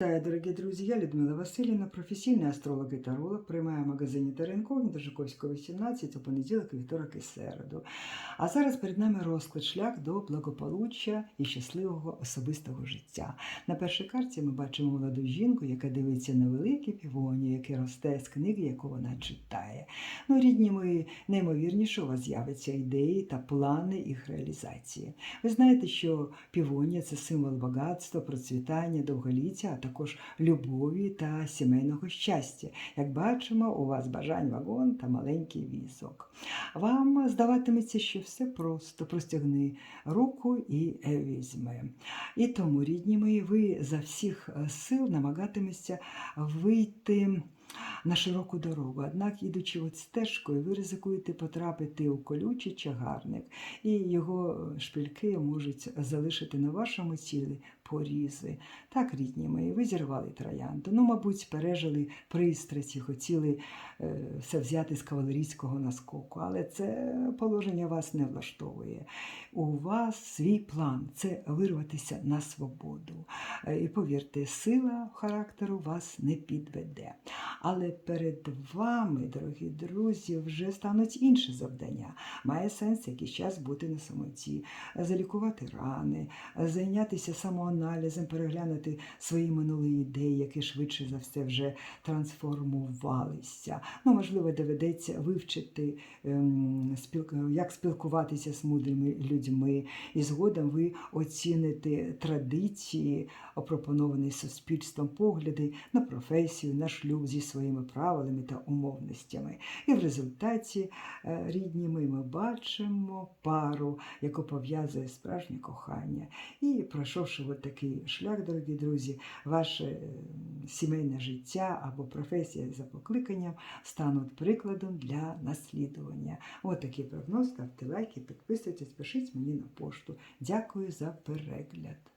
Вітаю, дорогі друзі, я Людмила Васильівна, професійний астролог і таролог, приймаю в магазині Теренков до Жуковського 18 у понеділок, вівторок і середу. А зараз перед нами розклад шлях до благополуччя і щасливого особистого життя. На першій карті ми бачимо молоду жінку, яка дивиться на велике півоні, яке росте з книги, яку вона читає. Ну, рідні мої, неймовірніше, у вас з'являться ідеї та плани їх реалізації. Ви знаєте, що півонія це символ багатства, процвітання, довголіття, а також любові та сімейного щастя. Як бачимо, у вас бажань вагон та маленький візок. Вам здаватиметься, що все просто простягни руку і візьми. І тому, рідні мої, ви за всіх е, сил намагатиметься вийти. На широку дорогу, однак, ідучи от стежкою, ви ризикуєте потрапити у колючий чагарник, і його шпильки можуть залишити на вашому тілі порізи. Так, рідні мої, ви зірвали троянду. Ну, мабуть, пережили пристрасті, хотіли е, все взяти з кавалерійського наскоку, але це положення вас не влаштовує. У вас свій план це вирватися на свободу. Е, І повірте, сила характеру вас не підведе. Але перед вами, дорогі друзі, вже стануть інші завдання. Має сенс якийсь час бути на самоті, залікувати рани, зайнятися самоаналізом, переглянути свої минулі ідеї, які швидше за все вже трансформувалися. Ну, можливо, доведеться вивчити, ем, як спілкуватися з мудрими людьми, і згодом ви оціните традиції, опропоновані суспільством погляди на професію, на шлюб зі своїми правилами та умовностями. І в результаті е, рідні ми, ми бачимо пару, яку пов'язує справжнє кохання. І пройшовши от такий шлях, дорогі друзі, ваше е, сімейне життя або професія за покликанням стануть прикладом для наслідування. От такий прогноз. Ставте лайки, підписуйтесь, пишіть мені на пошту. Дякую за перегляд.